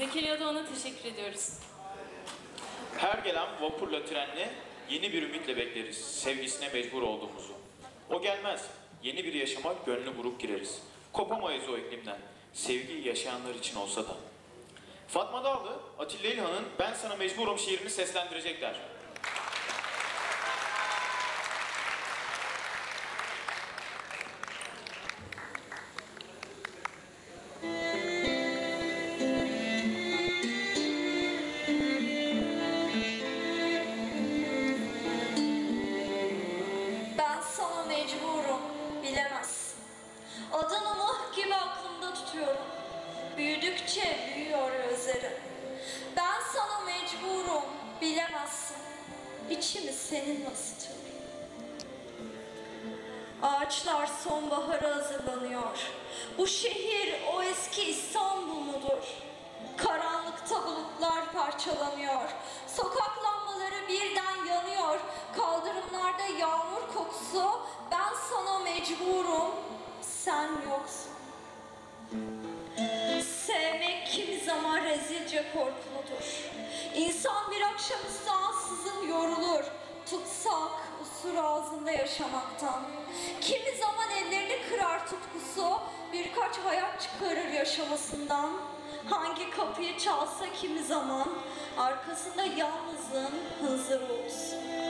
Zekeriya Doğan'a teşekkür ediyoruz. Her gelen vapurla trenle yeni bir ümitle bekleriz sevgisine mecbur olduğumuzu. O gelmez, yeni bir yaşama gönlü buruk gireriz. Kopamayız o iklimden, sevgi yaşayanlar için olsa da. Fatma Dağlı, Atilla İlhan'ın Ben Sana Mecburum şiirini seslendirecekler. Adını mıh gibi aklımda tutuyorum. Büyüdükçe büyüyor özlerim. Ben sana mecburum, bilemezsin. İçimi seninle ısıtıyorum. Ağaçlar sonbahara hazırlanıyor. Bu şehir o eski İstanbul mudur? Karanlıkta bulutlar parçalanıyor. Sokak lambaları birden yanıyor. Kaldırımlarda yağmur kokusu. Ben sana mecburum. Sen yoksun. Sevmek kimi zaman rezilce korkuludur. İnsan bir akşamüstü ansızın yorulur. Tutsak usur ağzında yaşamaktan. Kimi zaman ellerini kırar tutkusu, birkaç hayat çıkarır yaşamasından. Hangi kapıyı çalsa kimi zaman, arkasında yalnızlığın hınzır olsun.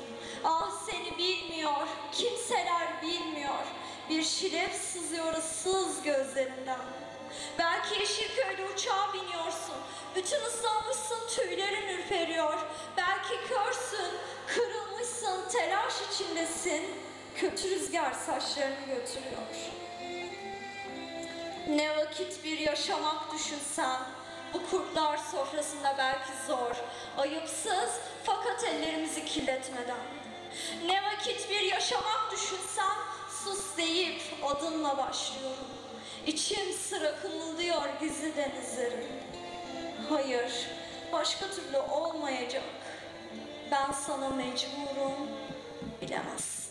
Ah seni bilmiyor, kimseler bilmiyor. Bir şilep sızıyor ıssız gözlerinden. Belki Yeşilköy'de uçağa biniyorsun. Bütün ıslanmışsın, tüylerin ürperiyor. Belki körsün, kırılmışsın, telaş içindesin. Kötü rüzgar saçlarını götürüyor. Ne vakit bir yaşamak düşünsen, bu kurtlar sofrasında belki zor, ayıpsız fakat ellerimizi kirletmeden. Ne vakit bir yaşamak düşünsem, sus deyip adınla başlıyorum. İçim sıra kımıldıyor gizli denizlerim. Hayır, başka türlü olmayacak. Ben sana mecburum, bilemezsin.